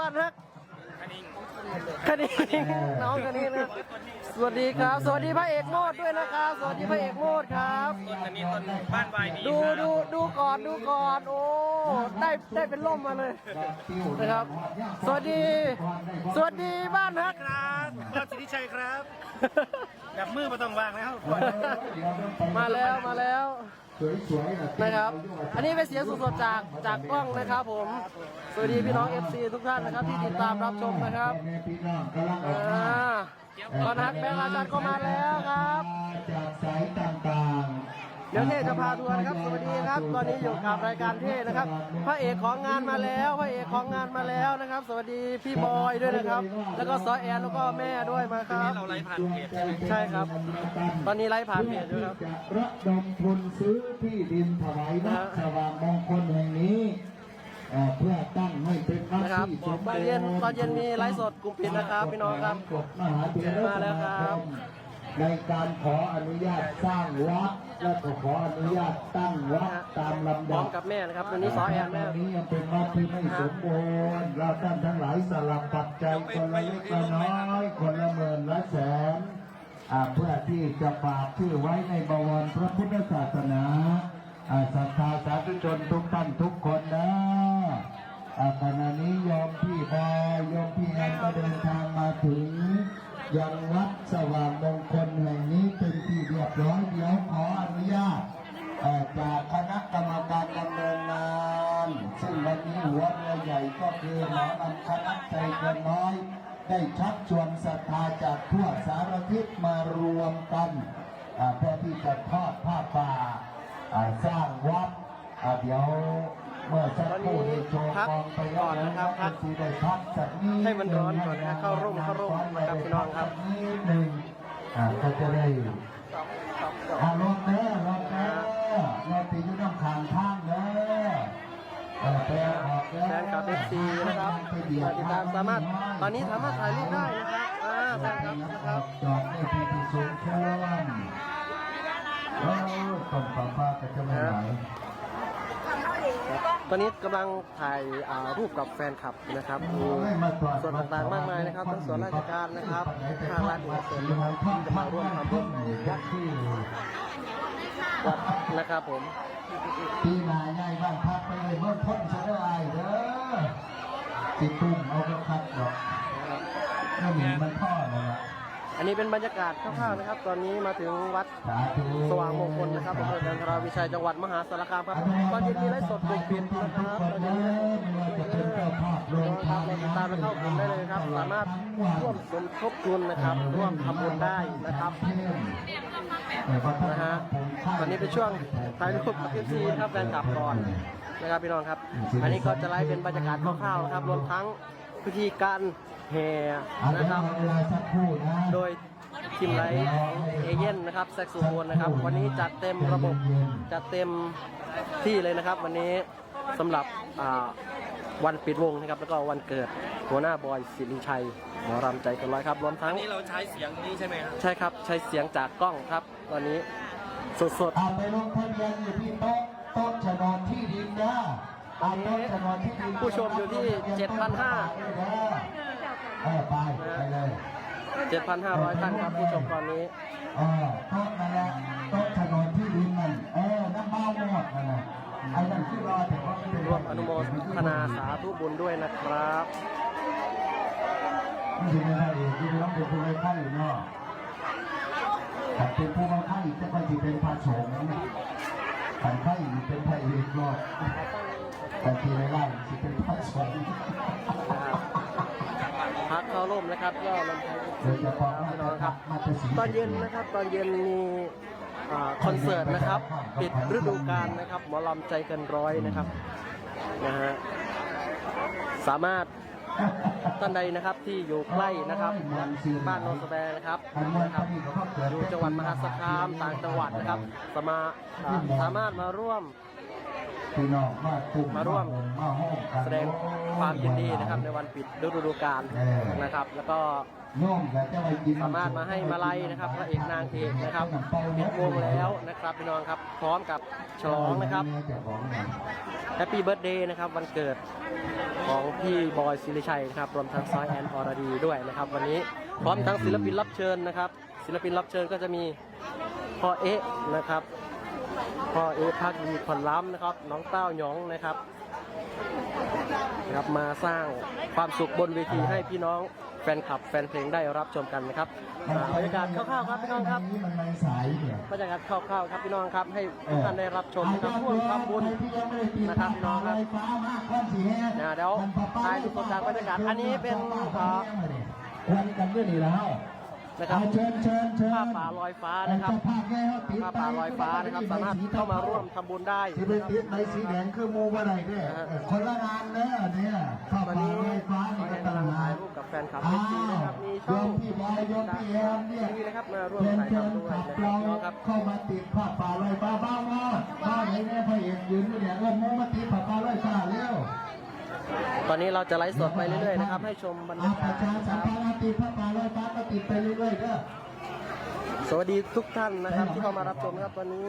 บ้านฮักคณิงน้องคณิงนะสวัสดีครับ สวัสดีพระเอกโมดด้วยนะครับ สวัสดีพระเอกโมดครับต้นอันนี้ต้นบ้านวายดีดูครับดูดูก่อนดูก่อนโอ้ได้ได้เป็นล่มมาเลยนะครับ สวัสดี สวัสดีบ้านฮักครับรับสิทธิชัยครับแบบมือมาต้องวางแล้วมาแล้วมาแล้วสวยๆ นะนะครับ อันนี้เป็นเสียงสดๆจากจากกล้องนะครับผม สวัสดีพี่น้อง FC ทุกท่านนะครับที่ติดตามรับชมนะครับแม่พี่น้องกำลังออกอ่ามาตอนฮักแบงค์อาจารย์ก็มาแล้วครับ เดี๋ยวเท่จะพาทัวร์นะครับ สวัสดีครับ ตอนนี้อยู่กับรายการเท่นะครับ พระเอกของงานมาแล้ว พระเอกของงานมาแล้วนะครับ สวัสดีพี่บอยด้วยนะครับ แล้วก็ซอแอนแล้วก็แม่ด้วยมาครับ เราไล่ผ่านเพจใช่ไหมใช่ครับ ตอนนี้ไลฟ์ผ่านเพจด้วยครับจะระดมทุนซื้อที่ดินถวายวัดสว่างมงคลแห่งนี้เอ่อเพื่อตั้งให้เป็นวัดนะครับที่สมตอนเย็นตอนเย็นมีไลฟ์สดกลุ่มปิดนะครับพี่น้องครับกฎมหาเถรมาแล้วครับ ในการขออนุญาตสร้างวัด และก็ขออนุญาตตั้งวัดตามลำพร้อดัมบกับแม่นะครับตัวนี้ซอแอนแม่ นี้ยังเป็นวัดที่ไม่สมบูรณ์เราท่านทั้งหลายสลับปัจจัยคนละเล็กละน้อย คนละหมื่นละแสนอ่าเพื่อที่จะฝากชื่อไว้ในบวรพระพุทธศาสนาอ่าศรัทธาสาธุชนทุกท่านทุกคนนะอ่าขณะนี้โยมพี่บอยโยมพี่แอนก็เดินทางมาถึง ยังวัดสว่างมงคลแห่งนี้เป็นที่เรียบร้อยเดี๋ยวขออนุญาตเอ่อจากคณะกรรมการดำเนินงาน ซึ่งวันนี้หัวเรือใหญ่ก็คือหมอนำคณะใจเกินน้อย ได้ชักชวนศรัทธาจากทั่วสารทิศมารวมกันเพื่อที่จะทอดผ้าป่าสร้างวัดเดี๋ยว เมื่อสักครู่ได้โชว์กองไปแล้วนะครับที่ได้พักสักนิดให้มันร้อนก่อนนะเข้าร่มเข้าร่มนะครับพี่น้องครับนิดหนึ่งอ่าก็จะได้อารถเด้อรถเด้อรถตีอยู่น้ำขางทางเด้อเออไปเอาออกเด้อแฟนคลับเอฟซีนะครับมาติดตามสามารถตอนนี้สามารถถ่ายรูปได้นะครับอ่าแฟนคลับนะครับจอดในที่ที่สูงควรโอ้ต้นปลาป้าก็จะไม่ไหว ตอนนี้กำลังถ่ายอ่ารูปกับแฟนคลับนะครับมีส่วนต่างๆมากมายนะครับทั้งส่วนราชการนะครับภาครัฐเอกชนนะครับที่จะมาร่วมทำบุญในวัดที่วัดนะครับผมปีหนาใหญ่บ้านพักไปเลยเมื่อพ้นจะได้อายเด้อติดตุ้มเอาก็คัดดอกก็หนีมันท่อเลยละ อันนี้เป็นบรรยากาศคร่าวๆนะครับ ตอนนี้มาถึงวัดสาธุสว่างมงคลนะครับอำเภอกันทราวิชัยจังหวัดมหาสารคามครับตอนเย็นมีไลฟ์สดกลุ่มปิดนะครับตอนเย็นมีไลฟ์สดกลุ่มปิดนะครับครับเราติดตามและเข้ากลุ่มได้เลยนะครับ สามารถร่วมสมทบทุนนะครับ ร่วมทำบุญได้นะครับนะฮะตอนนี้เป็นช่วงถ่ายรูปกับเอฟซีครับแฟนคลับก่อนนะครับพี่น้องครับ อันนี้ก็จะไลฟ์เป็นบรรยากาศคร่าวๆนะครับรวมทั้ง พิธีการแห่นะนะคครัรับบเวลาสักครู่นะโดยทีมไลท์ของเอเย่นนะครับแซกโซโฟนนะครับ วันนี้จัดเต็มระบบจัดเต็มที่เลยนะครับ วันนี้สำหรับอ่าวันปิดวงนะครับ แล้วก็วันเกิดหัวหน้าบอยสิริชัยหมอรำใจกันร้อยครับรวมทั้อังนนี้เราใช้เสียงนี้ใช่ไหมครับใช่ครับใช้เสียงจากกล้องครับ ตอนนี้สดเอาไปลงทะเบียนอยู่ที่โต๊ะโต๊ะโฉนดที่ดินนะ เอาโต๊ะโฉนดที่ดินๆผู้ชมอยู่ที่เออไปไปเลย7,500 7,500ท่านครับผู้ชมตอนนี้เออโต๊ะนั่นแหละโต๊ะโฉนดที่ดินนั่นเออน้ำเมาหมดนั่นแหละไอ้นั่นคือรอแต่ว่าไม่เป็นร่วมอนุโมทนาสาธุบุญด้วยนะครับไม่ใช่ไม่ได้เองที่ต้องเป็นผู้ไร้ไข้เนาะแต่เป็นผู้ไร้ไข้จะค่อยจะเป็นพระสงฆ์ขันไข้เป็นพระเอกรอด แต่ที่ไร้ไข้จะเป็นพระสงฆ์พักเข้าร่มนะครับก็ลำไส้โดยเฉพาะพี่น้องครับมาตรศรีตอนเย็นนะครับตอนเย็นมีอ่าคอนเสิร์ตนะครับ ปิดฤดูกาลนะครับ หมอลำใจเกันร้อยนะครับนะฮะสามารถท่านใดนะครับที่อยู่ใกล้นะครับบ้านโนนสแบงนะครับนะครับอยู่จังหวัดมหาสารคามต่างจังหวัดนะครับ สามารถอ่าสามารถมาร่วม พี่น้องมาตุ่มมาร่วมมาห้องกันแสดงความยินดีนะครับ ในวันปิดฤดูกาลนะครับ แล้วก็โย่อมกับเจ้าไอ้กินสามารถมาให้มาลัยนะครับพระเอกนางเอกนะครับปิดวงแล้วนะครับพี่น้องครับพร้อมกับฉลองนะครับเจ้าของเนี่ยแฮปปี้เบิร์ดเดย์นะครับวันเกิดของพี่บอยศิริชัยนะครับรวมทั้งซอยแอนอรดีด้วยนะครับ วันนี้พร้อมทั้งศิลปินรับเชิญนะครับ ศิลปินรับเชิญก็จะมีพ่อเอ๊ะนะครับ พ่อเอ๊ะภาคดีขอนล้ำนะครับ น้องเต้าหยองนะครับนะครับ มาสร้างความสุขบนเวทีให้พี่น้องแฟนคลับแฟนเพลงได้รับชมกันนะครับอ่าบรรยากาศคร่าวๆครับพี่น้องครับมันในสายเนี่ยบรรยากาศคร่าวๆครับพี่น้องครับให้ทุกท่านได้รับชมนะครับร่วมทำบุญ นะครับพี่น้องครับนะเดี๋ยวถ่ายรูปสดจากบรรยากาศอันนี้เป็นเอ่อ วันกันด้วยนี่แล้ว นะครับเชิญเชิญเชิญผ้าป่าลอยฟ้านะครับเจ้ภาพแก้วติดผ้าป่าลอยฟ้านะครับสามารถเข้ามาร่วมทำบุญได้สีเป็นติดใบสีแดงคือโมว่าไรเนี่ยนะฮะคนละงานเนี่ยเนี่ยผ้าวันป่านี้ลอยฟ้าขอนี่ให้ก็ต่างกำลังหาถ่ายกรูปกับแฟนคลับอ้าเอฟซีนะวครับมีโยช่องมพี่บอยโยมพี่แอมเนี่ยทีนะครับมาร่วมเชิญถ่ายเชิญทำด้วยขับนะคเรารับพี่น้องครับเข้ามาติดผ้าป่าลอยฟ้าบ้างว่าบ้าไหนเนี่ยพระเอกยืนอยู่เนี่ยเออโมมาติดผ้าป่าลอยฟ้าเร็ว ตอนนี้เราจะไลฟ์สดไปเรื่อยๆนะครับ ให้ชมบรรอายาปการะศชาสัมพันธ์ติดผ้าป่าลอยฟ้าก็ติดไปเรื่อยๆเด้อสวัสดีทุกท่านนะครับ ที่เข้ามารับชมนะครับตอนนี้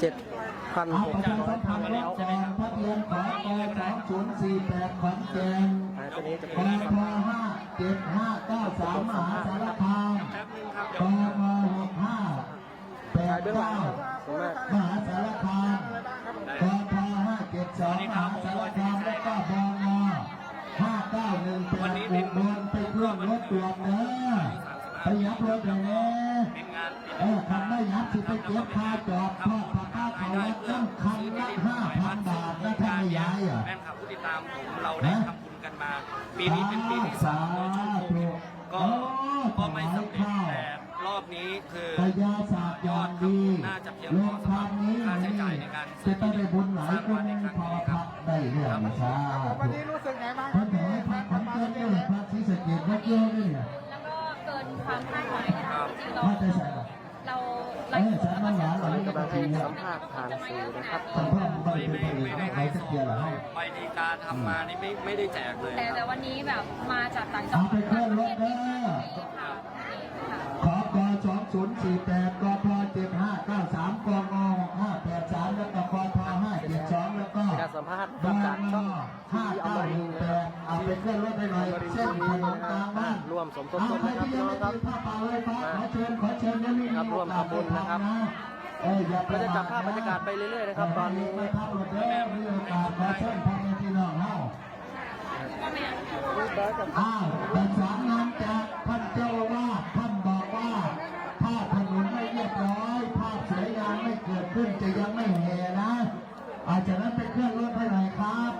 7,000เอาหกประร้ชาสัอยมพัท่านนธ์มาแล้แล้ววก่อนทะเบียนขอกสองศูนย์สี่แปดขอนแก่นอ่าตัวนี้จะกเป็นทห้าเจ็ดห้าเก้าสามมหาสารคามกมหกห้าแปถ่าดยเบื้องหลัเก้างครับสวยมากมหาสารคามกทห้าเจ็ดสองมหาสารคามแล้วก็บงห้า เก้าหนึ่งแปดอุบลไปเครื่องรถตรวจเด้อไปยับรถเลยเด้อเออคันไม่ยับสิไปเก็บค่าจอดทอดผักค่าเขาวัดตั้งคันละห้าพันบาทนะท่านไม่ย้ายอะแฟนคลับผู้ติดตามผมเราได้ทำบุญกันมา ปีนี้เป็นปีที่สามในช่วงโควิดก็ก็ไม่สำเร็จแต่รอบนี้คือพยาศาสตร์อย่างดีน่าจะเพียงโรพองสำหรับทำนี้ค่าใช้นี่จ่ายในการจะต้องได้บุญหลายคนพอพัก ได้เรื่องชาวันนี้รู้สึกไงบ้างคท่ารันบไหนพักผมเกินเลยพักที่สะเก็ดก็เกี่ยวด้วยเนี่ยแล้วก็เกินความคาดหมายนะคะจริงๆเรามาแต่ใส่ละเราเออฉันมันหลานเหรอกำลังให้สัมภาษณ์ผ่านสื่อนะครับสัมภาษณ์มันเป็นไปเองเขาเขาจะเกี่ยวเหรอให้ใบดีการทำมานี่ไม่ไม่ได้แจกเลยแต่แต่วันนี้แบบมาจากต่างจังเอาหวัไปดเคลื่อนรถเด้อ 2048กพ7593กอง583แล้วก็กองพ572แล้วก็การสัมภาษณ์บจางช่องที่อมรินทร์นะครับเอาเป็นเครื่องรถไปหน่อยเส้นถนนกลางบ้านร่วมสมทบทุนนะครับน้องครับาขอเชิญขอเชิญนะครับร่วมทำบุญนะครับเราจะจับภาพบรรยากาศไปเรื่อยๆนะครับ ตอนนี้อ้าวประสานงาอ้าวแต่สามนจากพันเจ้าวาด ร้อยภาพสวยงามไม่เกิดขึ้นจะยังไม่แห่นะ อาจจะนั้นไปเคลื่อนรถให้หนครับ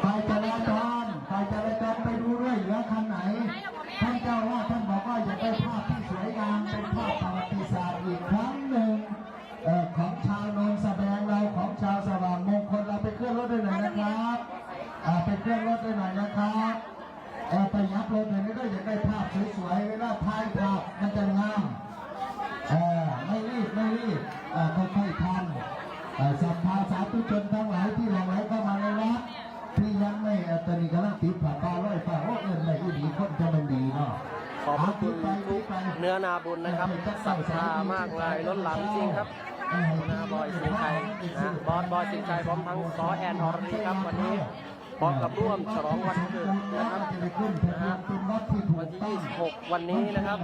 ไฟจราจรไฟจราจรไปดูด้วยเหลือคันไหน ท่านเจ้าว่าท่านบอกว่าอยากได้ภาพที่สวยงามเป็นภาพประวัติศาสตร์อีกครั้งหนึ่งออของชาวโนนสแบงเราของชาวสว่างมงคลเราไปเคลื่อนรถด้วยหน่อยนะครับไปเคลื่อนรถด้วยหน่อยนะครับไปยับรถหน่อยนี่ก็อยากได้ภาพสวยๆเวลาถ่ายภาพมันจะงาม ไม่รีบไม่รีบเอ่อค่อยๆทำเอ่อศรัทธาสาธุชนทั้งหลายที่หลั่งไหลเข้ามาในวัดที่ยังไม่เอ่อตอนนี้กำลังติดผ่าตาร้อยฟ้าโอ้เงินไม่ดีคนจะมันดีเนาะขอบพระคุณทุกเนื้อนาบุญนะครับศรัทธามากมายล้นหลามจริงครับนาบอยสิงห์ชัยนะบอสบอยสิงห์ชัยพร้อมทั้งซอแอนอรดีครับวันนี้ พร้อมกับร่วมฉลองวันเกิดนะครับนะวันที่ 26 วันนี้นะครับ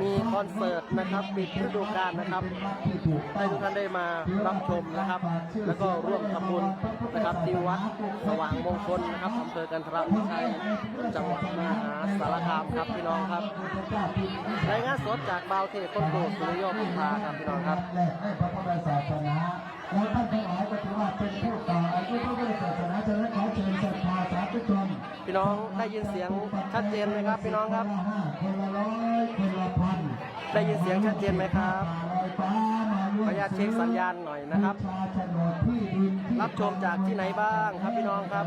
มีคอนเสิร์ตนะครับปิดฤดูกาลนะครับให้ทุกท่านได้มารับชมนะครับ แล้วก็ร่วมทำบุญนะครับที่วัดสว่างมงคลนะครับอำเภอกันทรวิชัยจังหวัดมหาสารคามครับพี่น้องครับรายงานสดจากบาวเทพต้นโพสุริโยพุทธาครับพี่น้องครับ แรกในพระพุทธศาสนาแล้วท่านทั้งหลายก็ถือว่าเป็นผู้ต่ออายุพระพุทธศาสนาฉะนั้นขอเชิญศรัทธาสาธุชนพี่น้องได้ยินเสียงชัดเจนไหมครับ พี่น้องครับคนละร้อยคนละพันได้ยินเสียงชัดเจนไหมครับขออนุญาตเช็คสัญญาณหน่อยนะครับ รับชมจากที่ไหนบ้างครับพี่น้องครับ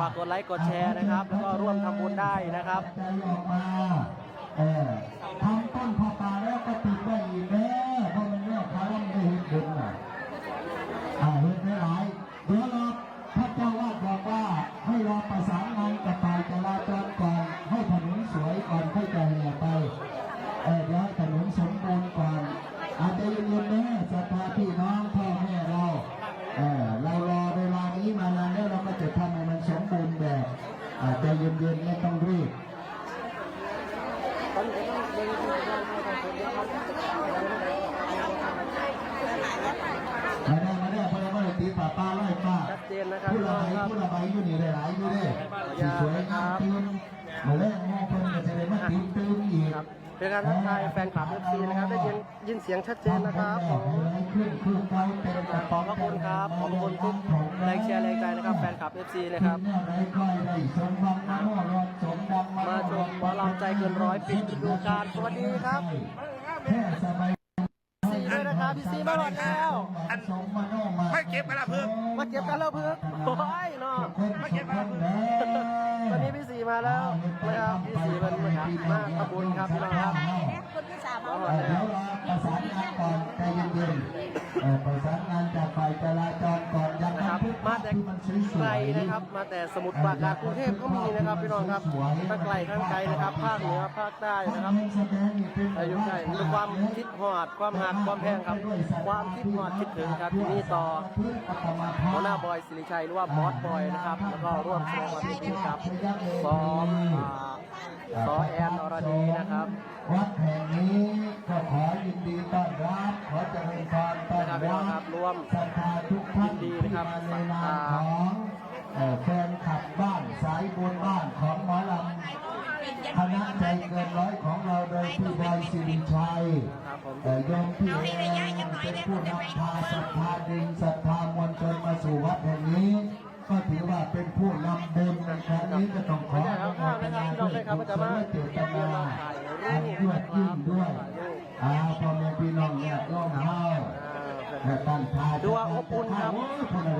ฝากกดไลค์กดแชร์นะครับ แล้วก็ร่วมทำบุญได้นะครับใจออกมาเออทำต้นผ้าป่าแล้วก็ติดไว้อีกแม่เพราะมันเนี่ยเขาไม่ได้เห็นบุญ มาได้มาได้พลังว่าตีป่าป้าไล่ป้าชัดเจนนะครับผู้ละใบผู้ละใบอยู่นี่หลายๆอยู่ด้สิสวยงามตื่นมาแรกมองเพิ่นก็จะได้มาติดตื่นอีกรับเป็นการทักทายแฟนคลับเอฟซีนะครับได้ยินยินเสียงชัดเจนนะครับผมขึ้นคือเก่าเป็นกระขอบพระคุณครับขอบคุณทุกแรงเชียร์แรงใจนะครับแฟนคลับ FC นะครับ ใจเกินร้อยปิดฤดูกาลสวัสดีครับแค่สบายซีด้วยนะครับพี่ซีมาหมดแล้วอันสมมาโนมาไม่เก็บกระเพื่อมมาเก็บกันแล้วเพื่อนโอ้ยเนาะไม่เก็บมาเพื่อวันนี้พี่สีมาแล้วนะครับพี่สีมันมาครับมาขบุญครับพี่น้องครับคนที่สามมาเอาหมดเดี๋แล้ยวรอประสานงานก่อนใจเย็นๆเอ่อประสานงานจากฝ่ายจราจรก่อนยังนะครับมาแต่ที่มันสวยๆ ไกลนะครับ มาแต่สมุทรปราการกรุงเทพก็มีนะครับพี่น้องครับทั้งไกลทั้งไกลนะครับ ภาคเหนือภาคใต้นะครับ อายุใกล้มีความคิดหอด ความหักความแพงครับ ความคิดหอดคิดถึงครับที่นี่ต่อหัวหน้าบอยสิริชัยหรือว่าบอสบอยนะครับ แล้วก็ร่วมแสดงความยินดีกับซ้อมอ่าซอแอนอรดีนะครับ วัดแห่งนี้ก็ขอยินดีต้อนรับขอเจริญพรต้อนนะครับพี่น้รัองครับบร่วมศรัทธาทุกท่านยินดีนะครับที่มาในนามของเอ่อแฟนขับบ้านสายบุญบ้านของหมอลำคณะใจเกินร้อยของเราโดยพี่บอยสิริชัยครับผมเอ่อโยมพี่แอนเป็นผู้นำพาศรัทธาดินศรัทธามวลชนมาสู่วัดแห่งนี้ ก็ถือว่าเป็นผู้นำบุญในครั้งนี้ก็ต้องขออนุโมทนาด้วยกุศลเจตนาอันยอดยิ่งด้วยอาพ่อแม่พี่น้องเนี่ยร่มเฮาแต่ตั้งทายดูว่าอบอุ่นครับ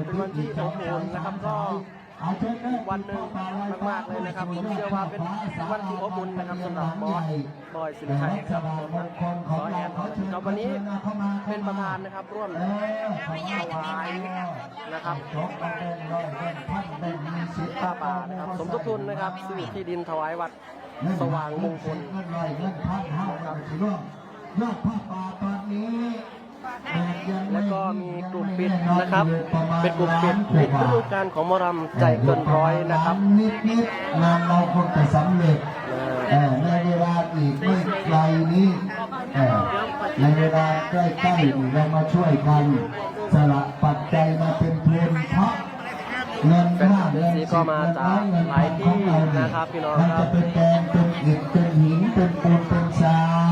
เป็นวันที่อบอุ่นนะครับก็ วันหนึ่งมากๆเลยนะครับ ผมเชื่อว่าเป็นวันที่อบอุ่นนะครับสำหรับบอสบอยสิริชัยนะครับผมทั้งขอแอนครับวันนี้เป็นประธานนะครับร่วมถวายนะครับผ้าป่านะครับสมทบทุนนะครับซื้อที่ดินถวายวัดสว่างมงคลเงินลอยเงินพันเฮาครับสิร่วมยอดผ้าป่าตอนนี้ แดดยังไแล้วก็มีกลุ่มปิดนะครับ เป็นกลุ่มปิดปิดฤดูกาลของหมอรำใจเกินร้อยนะครับนิดนิดๆงานเราคงจะสำเร็จเอ่อในเวลาอีกไม่ไกลนี้เอ่อในเวลาใกล้ๆอีกเรามาช่วยกันสละปัจจัยมาเป็นทุนเพราะเงินห้าเงินนี่สิบก็มาจากเงินหลายที่ของเราเนี่ยนะครับพี่น้องมันครัจะบเป็นแกนเป็นอิฐเป็นหินเป็นปูนเป็นทราย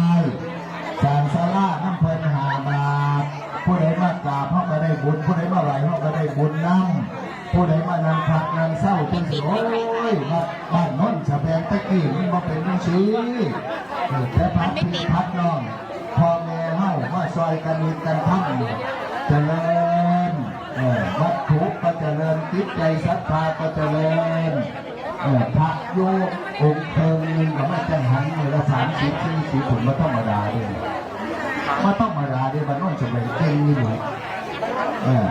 บุญนั่งผู้ใดมานั่งพักนั่งเศร้าจนสิโอ้ยวัดบ้านน้นสะแบงตะกี้มันบ่เป็นจังซี่แต่พักพี่พักน้องพ่อแม่เฮามาซอยกันมีกันทั้งเจริญวัตถุก็เจริญจิตใจศรัทธาก็เจริญพระโยกองค์เพิงนึงกับมาจังหันมือละสามสิบสี่สิบผมมาธรรมาดาด้วยมาธรรมาดาด้วยมันน้องจะเป็นเก่งนี่หนูเออ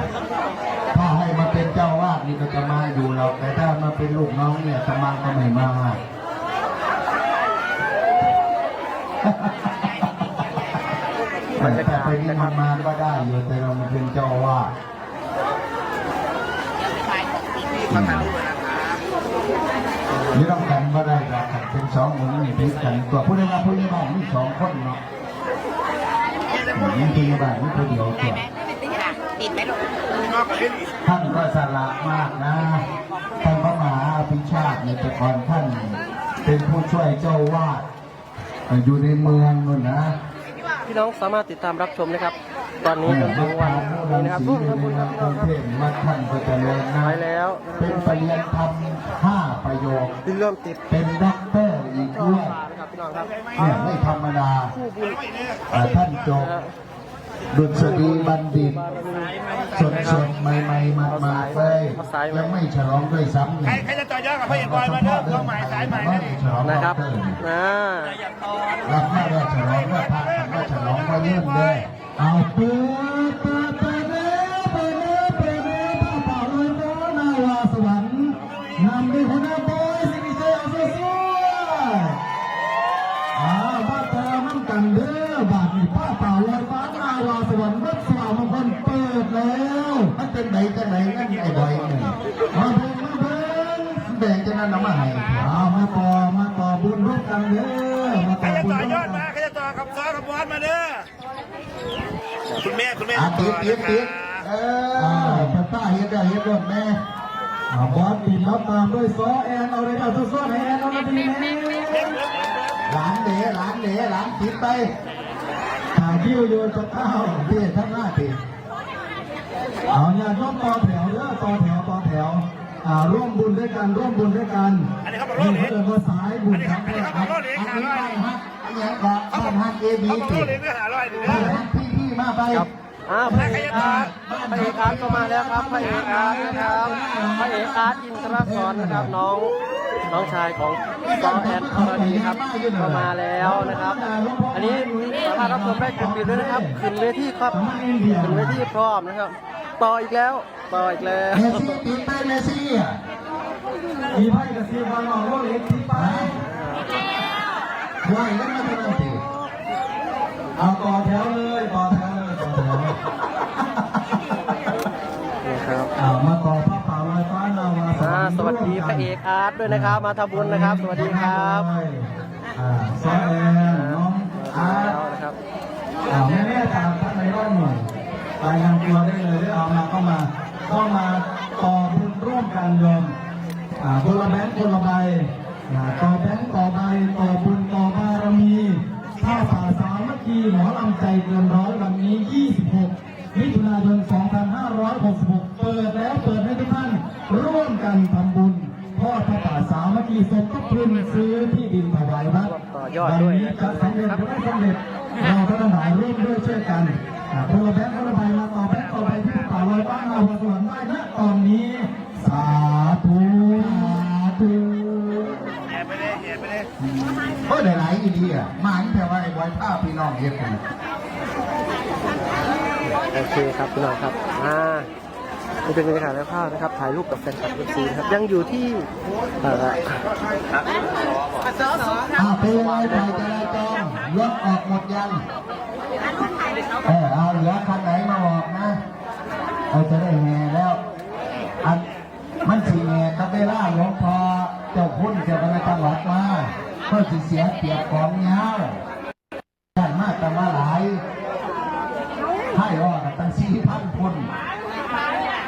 ลูกน้องเนี่ยสมาก็ไม่มาแต่ถ้าไปนี่มันมาก็ได้อยู่แต่เรามาเป็นเจ้าอาวาดนี่ต้องกันว่าได้ครับเป็นสองคนนี่พิษกันตัวผู้ใดมาผู้ใดบ้านมีสองคนเนาะมีผู้ใดบ้านมีผู้เดียวตัวติดไหมลูกท่านก็สละมากนะท่านพระ มหาอภิชาติในแต่ก่อนท่าน เป็นผู้ช่วยเจ้าวาดอยู่ในเมืองนู่นนะพี่น้องสามารถติดตามรับชมนะครับ ตอนนี้จนถึงวันนี้นะครับร่วมทำบุญครับพี่น้องครับวัดท่านก็เจะเริญนะไปแล้วเป็นปริญญาธรรมห้าประโยคที่เริ่มติดเป็นด็อกเตอร์อีกก็ด้วยมานะครับพี่น้องครับเนี่ยไม่ธรรมดาผู้บุญเอ่อท่านจบนะฮะ ดุษฎีบัณฑิต สดสดๆใหม่ๆมามาๆเลยยังไม่ฉลองด้วยซ้ำใครใครจะต่อยอดกับพระเอกบอยมาเด้อเข้าใหม่สายใหม่นะนี่ฉลองนะครับเติมนะรับมาแล้วฉลองว่าพระกันว่าฉลองว่าเลื่อนเลยเอาเปิด นเป็นไหนจะไหนงั้นไอ้บอยนี่มาเบิ่งมาเบิ่งแบ่งจะนั่นเอามาให้เอามาต่อมาต่อบุญร่วมกันเด้อมาต่อบุญต่อร่วยอมดกัมานใครจะต่อกับซ้อกับบอสมาเด้อคุณแม่คุณแม่อะต่ติอดติดติดเออป้าป้าเฮ็ดได้เฮ็ดรถแม่อาบอสติดรับตามด้วยซอแอนเอาเลยเอาซอให้แอนเอาเลยดีแม่หลานเด๋หลานเด๋หลานติดไปถ่ายคิวโยนจะเข้าเพี่ทั้งหน้าติด เอาอย่าต้องต่อแถวเด้อต่อแถวต่อแถวอ่าร่วมบุญด้วยกันร่วมบุญด้วยกันอันนี้เขาบอกนี่โลดเลยเรียกว่าสายบุญทั้งอันนี้เขาบอกโลดเหรียญอันนี้ร้อยบ้านฮักอันนี้ก็บ้านฮักเอบีเขาบอกโลติดเหรียญก็หาร้อยเด้บ้านอฮักพี่พี่มาไปครับอ้าวพระเอกอาร์ตพระเอกอาร์ตก็มาแล้วครับพระเอกอาร์ตนะครับพระเอกอาร์ตอินทรสอนนะครับน้องน้องชายของซอแอนอรดีครับก็มาแล้วนะครับ อันนี้สามารถรับชมได้กดปิดด้วยนะครับขึ้นเวทีครับขึ้นเวทีพร้อมนะครับ ต่ออีกแล้ว ต่ออีกแล้วเมซี่ติดไปเมซี่อะมีไพ่กับซีบอลออกโลกเล็กติดไปไหวแล้วมาทำไมติเอาต่อแถวเลยต่อแถวเลยต่อแถวนะครับเอามาต่อผ้าป่าลอยฟ้านาวาอ่าสวัสดีพระเอกอาร์ตด้วยนะครับ มาทำบุญนะครับ สวัสดีครับอ่าซอแอนน้องอาร์ตแล้วนะครับอ่าแม่แม่ตามท่านในร่องหน่อยรายงานตัวได้เลยได้เอา มาเข้ามาเข้ามาต่อบุญร่วมกันโยมอ่าคนละแบงค์คนละใบอ่าต่อแบงค์ต่อใบต่อบุญต่อบารมีถ้าป่าสามัคคีหมอลำใจเกินร้อยวันนี้ 26 มิถุนายน 2566 เปิดแล้วเปิดให้ทุกท่านร่วมกันทำบุญทอดพระป่าสามัคคีสมทบทุนซื้อที่ดินถวายวัดต่อยอดด้วยวันนี้จะสำเร็จหรือไม่สำเร็จเราก็ต้องหมายร่วมด้วยช่วยกันอ่าพลแบงค์ ณตอนนี้ สาธุสาธุแย่ไปเลยแย่ไปเลยเฮ้ยหลายๆอีดีอะมาอันแต่ว่าไอ้บอยผ้าพี่น้องเย็บกันโอเคครับพี่น้องครับอ่านี่เป็นบรรยากาศและภาพนะครับ ถ่ายรูปกับแฟนคลับเอฟซีนะครับ ยังอยู่ที่เอ่ออ้าวเป็นยังไงฝ่ายจราจรรถออกหมดยัง เออเอาเหลือคันไหนมาบอกนะ เราจะได้แห่แล้วอันมันสีแห่ก็ได้ล่าหลวงพ่อเจ้าคุณเจ้าคณะจังหวัดมาก็สิเสียเปียบของเงาด้านมาแต่ว่าหลายให้รอดตั้งสี่พันคน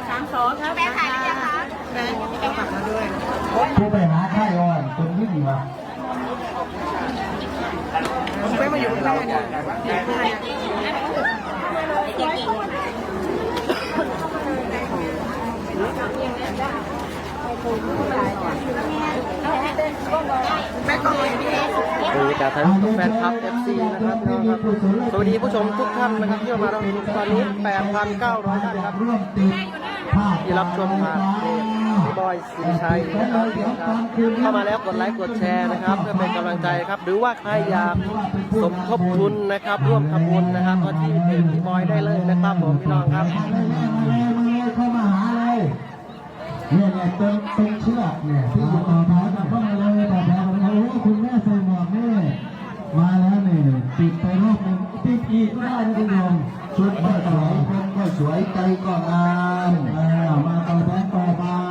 สามสองครับแม่ขายได้ยังคะแม่แม่ฝากมาด้วยผู้ไปหาค่ายอ่อนจนวิ่งมาผมไปมาอยู่ที่บ้านเนี่ย แม่ก็อยู่ที่บรรยากาศถ่ายรูปกับแฟนคลับเอฟซีนะครับสวัสดีผู้ชมทุกท่านนะครับที่มาเรับชมตอนนี้ 8,900 ท่านครับร่วมติดภาพที่รับชมผ่านพี่บอยสิริชัยนะครับเข้ามาแล้วกดไลค์กดแชร์นะครับ เพื่อเป็นกำลังใจครับ หรือว่าใครอยากสมทบทุนนะครับ ร่วมทำบุญนะครับก็ที่เพจพี่บอยได้เลยนะครับผมพี่น้องครับมา เลยมาเลยมาเลยเข้ามาหาเลยเนี่ยเนี่ยเป็นเป็นเชือกเนี่ยที่อยู่ต่อแถวกับเข้ามาเลยต่อแถวกันเลยโอ้คุณแม่ใส่หมวกนี่มาแล้วนี่ติดไปรอบหนึงติดอีกก็ได้นะคุณผู้ชมชุดก็สวยคนก็สวยใจก็งามอ่ามาต่อแถว